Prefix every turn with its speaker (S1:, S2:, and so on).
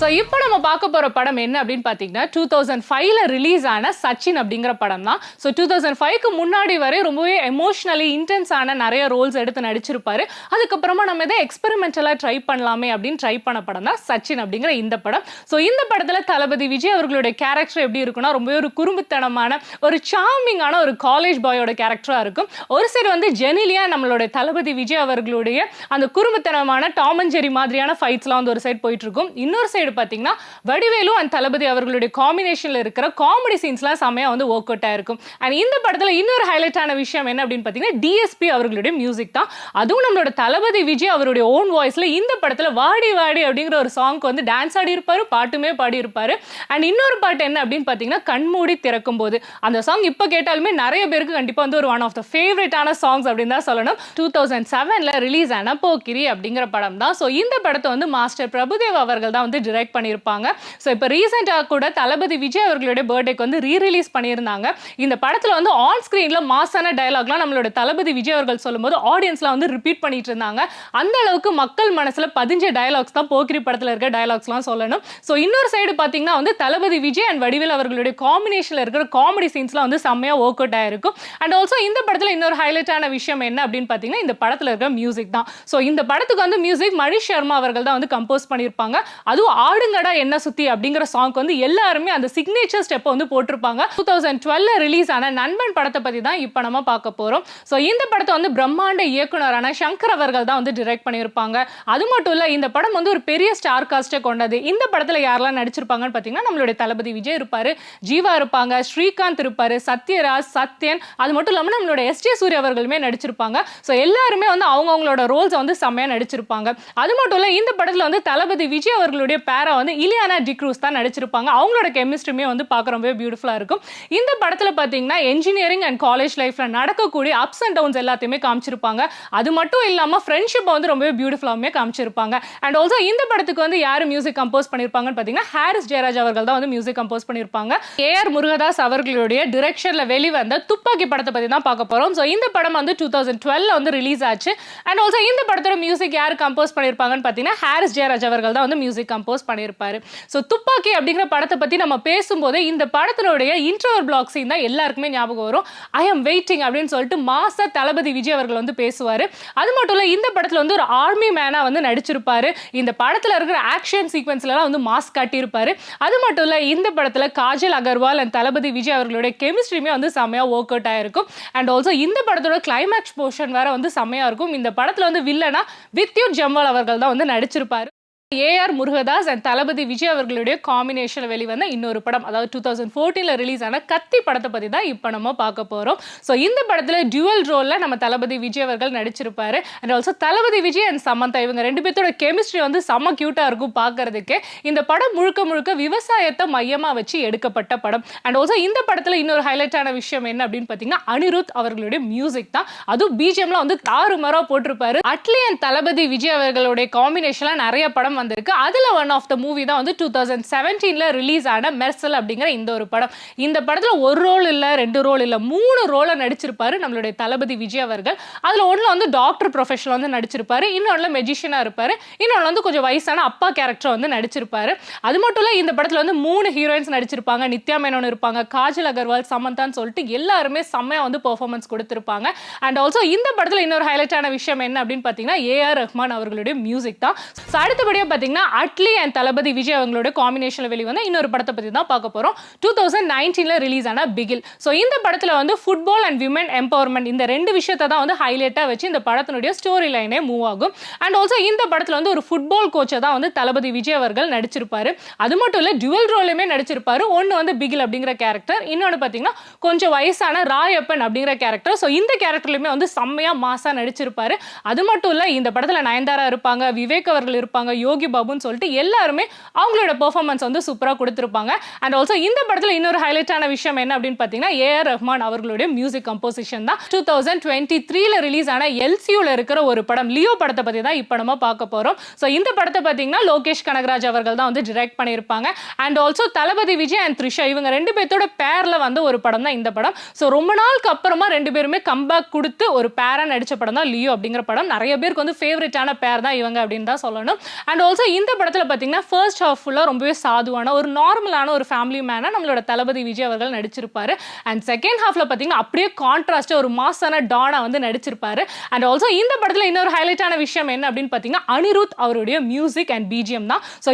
S1: So இப்போ நம்ம பார்க்க போகிற படம் என்ன அப்படின்னு பார்த்தீங்கன்னா டூ தௌசண்ட் ஃபைவ்ல ரிலீஸ் ஆன சச்சின் அப்படிங்கிற படம் தான். ஸோ டூ தௌசண்ட் ஃபைவ்க்கு முன்னாடி வரை ரொம்பவே எமோஷ்னலி இன்டென்ஸான நிறைய ரோல்ஸ் எடுத்து நடிச்சிருப்பாரு. அதுக்கப்புறமா நம்ம எதை எக்ஸ்பெரிமெண்டலாக ட்ரை பண்ணலாமே அப்படின்னு ட்ரை பண்ண படம் தான் சச்சின் அப்படிங்கிற இந்த படம். ஸோ இந்த படத்தில் தளபதி விஜய் அவர்களுடைய கேரக்டர் எப்படி இருக்குன்னா ரொம்பவே ஒரு குறும்புத்தனமான ஒரு சார்மிங்கான ஒரு காலேஜ் பாயோட கேரக்டராக இருக்கும். ஒரு சைடு வந்து ஜெனிலியா நம்மளுடைய தளபதி விஜய் அவர்களுடைய அந்த குறும்புத்தனமான டாம் அண்ட் ஜெரி மாதிரியான ஃபைட்ஸ்லாம் வந்து ஒரு சைடு போயிட்டு இருக்கும். இன்னொரு சைடு பார்த்தீங்கன்னா வடிவேலு அண்ட் தளபதி அவர்களுடைய காம்பினேஷனில் இருக்கிற காமெடி சீன்ஸ்லாம் செம்மையாக வந்து ஒர்க் அவுட் ஆயிருக்கும் அண்ட் இந்த படத்தில் இன்னொரு ஹைலைட்டான விஷயம் என்ன அப்படின்னு பார்த்தீங்கன்னா டிஎஸ்பி அவர்களுடைய மியூசிக் தான். அதுவும் நம்மளோட தளபதி விஜய் அவருடைய ஓன் வாய்ஸில் இந்த படத்தில் வாடி வாடி அப்படிங்கிற ஒரு சாங்க்கு வந்து டான்ஸ் ஆடி இருப்பார் பாட்டுமே பாடி இருப்பார். அண்ட் இன்னொரு பாட்டு என்ன அப்படின்னு பார்த்தீங்கன்னா கண்மூடி திறக்கும் போது. அந்த சாங் இப்போ கேட்டாலுமே நிறைய பேருக்கு கண்டிப்பாக வந்து ஒரு ஒன் ஆஃப் த ஃபேவரட்டான சாங்ஸ் அப்படின்னு தான் சொல்லணும். டூ தௌசண்ட் செவனில் ரிலீஸ் ஆன போக்கிரி அப்படிங்கிற படம் தான். ஸோ இந்த படத்தை வந்து மாஸ்டர் பிரபுதேவ் அவர்கள் தான் வந்து டிரெக்ட் பண்ணியிருப்பாங்க. ஸோ இப்போ ரீசெண்டாக கூட தளபதி விஜய் அவர்களுடைய பர்த்டேக்கு வந்து ரீ ரிலீஸ் பண்ணியிருந்தாங்க. இந்த படத்தில் வந்து ஆன் ஸ்க்ரீனில் மாசான டயலாக்லாம் நம்மளோட தளபதி விஜய் அவர்கள் சொல்லும்போது ஆடியன்ஸ்லாம் வந்து ரிப்பீட் பண்ணிட்டு இருந்தாங்க. அந்த அளவுக்கு மக்கள் மனசில் பதிஞ்ச டயலாக்ஸ் தான் போக்கிரி படத்தில் இருக்க டயலாக்ஸ்லாம் சொல்லணும். ஸோ இன்னொரு சைடு பார்த்தீங்கன்னா வந்து தளபதி விஜய் அண்ட் வடிவில் அவர்களுடைய காம்பினேஷனில் இருக்கிற காமெடி சீன்ஸ்லாம் வந்து செம்மையாக ஒர்க் அவுட் ஆயிருக்கும். அண்ட் ஆல்சோ இந்த படத்தில் இன்னொரு ஹைலைட்டான விஷயம் என்ன அப்படின்னு பார்த்தீங்கன்னா இந்த படத்தில் இருக்கிற மியூசிக் தான். ஸோ இந்த படத்துக்கு வந்து மியூசிக் மணிஷ் சர்மா அவர்கள் தான் வந்து கம்போஸ் பண்ணியிருப்பாங்க. அதுவும் ஆடுங்கடா என்ன சுத்தி அப்படிங்கிற சாங் வந்து எல்லாருமே அந்த சிக்னேச்சர் ஸ்டெப்பை வந்து போட்டிருப்பாங்க. டூ தௌசண்ட் டுவெல்ல ரிலீஸ் ஆன நண்பன் படத்தை பற்றி தான் இப்போ நம்ம பார்க்க போகிறோம் ஸோ இந்த படத்தை வந்து பிரம்மாண்ட இயக்குனரான சங்கர் அவர்கள் தான் வந்து டிரெக்ட் பண்ணியிருப்பாங்க. அது மட்டும் இல்லை இந்த படம் வந்து ஒரு பெரிய ஸ்டார் காஸ்ட்டை கொண்டது. இந்த படத்தில் யாரெல்லாம் நடிச்சிருப்பாங்கன்னு பார்த்தீங்கன்னா நம்மளுடைய தளபதி விஜய் இருப்பார் ஜீவா இருப்பாங்க ஸ்ரீகாந்த் இருப்பார் சத்யராஜ் சத்யன் அது மட்டும் இல்லாமல் நம்மளோட எஸ் ஜே சூரிய அவர்களுமே நடிச்சிருப்பாங்க. ஸோ எல்லாருமே வந்து அவங்கவுங்களோட ரோல்ஸை வந்து செம்மையாக நடிச்சிருப்பாங்க. அது மட்டும் இல்லை இந்த படத்தில் வந்து தளபதி விஜய் அவர்களுடைய பேரை வந்து இலியானா டிக்ரூஸ் தான் நடிச்சிருப்பாங்க. அவங்களோட கெமிஸ்ட்ரியுமே வந்து பார்க்க ரொம்பவே பியூட்டிஃபுல்லாக இருக்கும். இந்த படத்தில் பார்த்தீங்கன்னா என்ஜினியரிங் அண்ட் காலேஜ் லைஃப்பில் நடக்கக்கூடிய அப்ஸ் அண்ட் டவுன்ஸ் எல்லாத்தையுமே காமிச்சிருப்பாங்க. அது மட்டும் இல்லாமல் ஃப்ரெண்ட்ஷிப்பை வந்து ரொம்பவே பியூட்டிஃபுல்லாகவுமே காமிச்சிருப்பாங்க. அண்ட் ஆல்சோ இந்த படத்துக்கு வந்து யார் மியூசிக் கம்போஸ் பண்ணியிருப்பாங்கன்னு பார்த்தீங்கன்னா ஹாரிஸ் ஜெயராஜ் அவர்கள் தான் வந்து மியூசிக் கம்போஸ் பண்ணியிருப்பாங்க ஏஆர் முருகதாஸ் அவர்களுடைய டிரெக்ஷனில் வெளிவந்த துப்பாக்கி படத்தை பற்றி தான் பார்க்க போகிறோம் ஸோ இந்த படம் வந்து டூ தௌசண்ட் டுவெல்ல வந்து ரிலீஸ் ஆச்சு. அண்ட் ஆல்சோ இந்த படத்தோட மியூசிக் யார் கம்போஸ் பண்ணியிருப்பாங்கன்னு பார்த்தீங்கன்னா ஹாரிஸ் ஜெயராஜ் அவர்கள் தான் வந்து மியூசிக் கம்போஸ் பண்ணியிருப்பாரு. ஸோ துப்பாக்கி அப்படிங்கிற படத்தை பற்றி நம்ம பேசும்போது இந்த படத்தினுடைய இன்டர்வல் பிளாக் சீன் தான் எல்லாருக்குமே ஞாபகம் வரும். ஐ எம் வெயிட்டிங் அப்படின்னு சொல்லிட்டு மாச தளபதி விஜய் அவர்கள் வந்து பேசுவார். அது மட்டும் இல்லை இந்த படத்தில் வந்து ஒரு ஆர்மி மேனாக வந்து நடிச்சிருப்பாரு. இந்த படத்தில் இருக்கிற ஆக்ஷன் சீக்வன்ஸ்லலாம் வந்து மாஸ்க் காட்டியிருப்பாரு. அது மட்டும் இல்லை இந்த படத்தில் காஜல் அகர்வால் அண்ட் தளபதி விஜய் அவர்களுடைய கெமிஸ்ட்ரியுமே வந்து செம்மையாக ஒர்க் அவுட் ஆகிருக்கும் அண்ட் ஆல்சோ இந்த படத்தோட கிளைமேக்ஸ் போர்ஷன் வேற வந்து செம்மையாக இருக்கும். இந்த படத்தில் வந்து வில்லனா வித்யுத் ஜம்வால் அவர்கள் தான் வந்து நடிச்சிருப்பாரு. A R Murugadoss and Thalapathy Vijay அவர்களுடைய காம்பினேஷன் வெளிவந்த இன்னொரு படம். அதாவது டூ தௌசண்ட் ஃபோர்டீனில் ரிலீஸ் ஆன கத்தி படத்தை பற்றி தான் இப்போ நம்ம பார்க்க போகிறோம் ஸோ இந்த படத்தில் டியூவல் ரோலில் நம்ம தளபதி விஜய் அவர்கள் நடிச்சிருப்பாரு. And also Thalapathy Vijay and Samantha இவங்க ரெண்டு பேர்த்தோட கெமிஸ்ட்ரி வந்து செம்ம க்யூட்டாக இருக்கும் பார்க்கறதுக்கு. இந்த படம் முழுக்க முழுக்க விவசாயத்தை மையமாக வச்சு எடுக்கப்பட்ட படம். அண்ட் ஆல்சோ இந்த படத்தில் இன்னொரு ஹைலைட்டான விஷயம் என்ன அப்படின்னு பார்த்தீங்கன்னா அனிருத் அவர்களுடைய மியூசிக் தான். அதுவும் பிஜிஎம்லாம் வந்து தாறுமாறாக போட்டிருப்பாரு. அட்லி அண்ட் தளபதி விஜய் அவர்களுடைய காம்பினேஷன்லாம் நிறைய படம் வந்திருக்கு. அதில் ஒன் ஆஃப் த மூவி தான் வந்து டூ தௌசண்ட் செவன்டீனில் ரிலீஸ் ஆன மெர்சல் அப்படிங்கிற இந்த ஒரு படம். இந்த படத்தில் ஒரு ரோல் இல்லை ரெண்டு ரோல் இல்லை மூணு ரோலை நடிச்சிருப்பாரு நம்மளுடைய தளபதி விஜய் அவர்கள். அதில் ஒன்றில் வந்து டாக்டர் ப்ரொஃபஷனில் வந்து நடிச்சிருப்பாரு இன்னொன்றில் மெஜிஷியனாக இருப்பார் இன்னொன்று வந்து கொஞ்சம் வயசான அப்பா கேரக்டர் வந்து நடிச்சிருப்பாரு. அது மட்டும் இல்லை இந்த படத்தில் வந்து மூணு ஹீரோயின்ஸ் நடிச்சிருப்பாங்க. நித்யா மேனோன் இருப்பாங்க காஜல் அகர்வால் சமந்தான்னு சொல்லிட்டு எல்லாருமே செம்மையாக வந்து பெர்ஃபார்மன்ஸ் கொடுத்துருப்பாங்க. அண்ட் ஆல்சோ இந்த படத்தில் இன்னொரு ஹைலைட்டான விஷயம் என்ன அப்படின்னு பார்த்தீங்கன்னா ஏஆர் ரஹ்மான் அவர்களுடைய மியூசிக் தான். ஸோ அடுத்தபடியாக பார்த்தீங்கன்னா அட்லி அண்ட் தளபதி விஜய் அவங்களோட காம்பினேஷனில் வெளிவந்த இன்னொரு படத்தை பற்றி தான் பார்க்க போகிறோம் டூ தௌசண்ட் நைன்டீனில் ரிலீஸ் ஆன பிகில் ஸோ இந்த படத்தில் வந்து ஃபுட்பால் அண்ட் விமன் எம்பவர்மெண்ட் இந்த ரெண்டு விஷயத்தை தான் வந்து ஹைலைட்டாக வச்சு இந்த படத்தினுடைய ஸ்டோரி லைனே மூவ் ஆகும். அண்ட் ஆல்சோ இந்த படத்தில் வந்து ஒரு ஃபுட்பால் கோச்சை தான் வந்து தளபதி விஜய் அவர்கள் நடிச்சிருப்பார். அது மட்டும் இல்லை டுவல் ரோலுமே நடிச்சிருப்பாரு. ஒன்று வந்து பிகில் அப்படிங்கிற கேரக்டர் இன்னொன்று பார்த்தீங்கன்னா கொஞ்சம் வயசான ராயப்பன் அப்படிங்கிற கேரக்டர் ஸோ இந்த கேரக்டர்லையுமே வந்து செம்மையாக மாசாக நடிச்சிருப்பார். அது மட்டும் இல்லை இந்த படத்தில் நயன்தாரா இருப்பாங்க விவேக் அவர்கள் இருப்பாங்க யோகி பாபுன்னு சொல்லிட்டு எல்லாருமே அவங்களோட பெர்ஃபார்மன்ஸ் வந்து சூப்பராக கொடுத்துருப்பாங்க. அண்ட் ஆல்சோ இந்த படத்தில் இன்னொரு ஹைலைட்டான விஷயம் என்ன அப்படின்னு பார்த்தீங்கன்னா ஏஆர் ரஹ்மான் அவர்களுடைய மியூசிக் கம்போசிஷன் தான். டூ தௌசண்ட் டுவெண்ட்டி த்ரீல ரிலீஸ் ஆன எல்சியூவில் இருக்கிற ஒரு படம் லியோ படத்தை பற்றி தான் இப்போ நம்ம பார்க்க போகிறோம் ஸோ இந்த படத்தை பார்த்தீங்கன்னா லோகேஷ் கனகராஜ் அவர்கள் தான் வந்து டிரெக்ட் பண்ணியிருப்பாங்க. And also Thalapathy Vijay and Trisha இவங்க ரெண்டு பேர்த்தோட பேரில் வந்து ஒரு படம் தான் இந்த படம். ஸோ ரொம்ப நாளுக்கு அப்புறமா ரெண்டு பேருமே கம்பேக் கொடுத்து ஒரு பேரா நடித்த படம் தான் லியோ அப்படிங்கிற படம். நிறைய பேருக்கு வந்து ஃபேவரட்டான பேர் தான் இவங்க அப்படின்னு தான் சொல்லணும். அண்ட் ஆல்சோ இந்த படத்தில் பார்த்தீங்கன்னா ஃபர்ஸ்ட் ஹாஃப் ஃபுல்லாக ரொம்பவே சாதுவான ஒரு நார்மலான ஒரு ஃபேமிலி மேனாக நம்மளோட தளபதி விஜய் அவர்கள் நடிச்சிருப்பாரு. அண்ட் செகண்ட் ஹாஃப்ல பார்த்தீங்கன்னா அப்படியே கான்ட்ராஸ்ட்டாக ஒரு மாசான டானா வந்து நடிச்சிருப்பாரு. அண்ட் ஆல்சோ இந்த படத்தில் இன்னொரு ஹைலைட்டான விஷயம் என்ன அப்படின்னு பார்த்தீங்கன்னா அனிருத் அவருடைய மியூசிக் அண்ட் பிஜிஎம் தான். ஸோ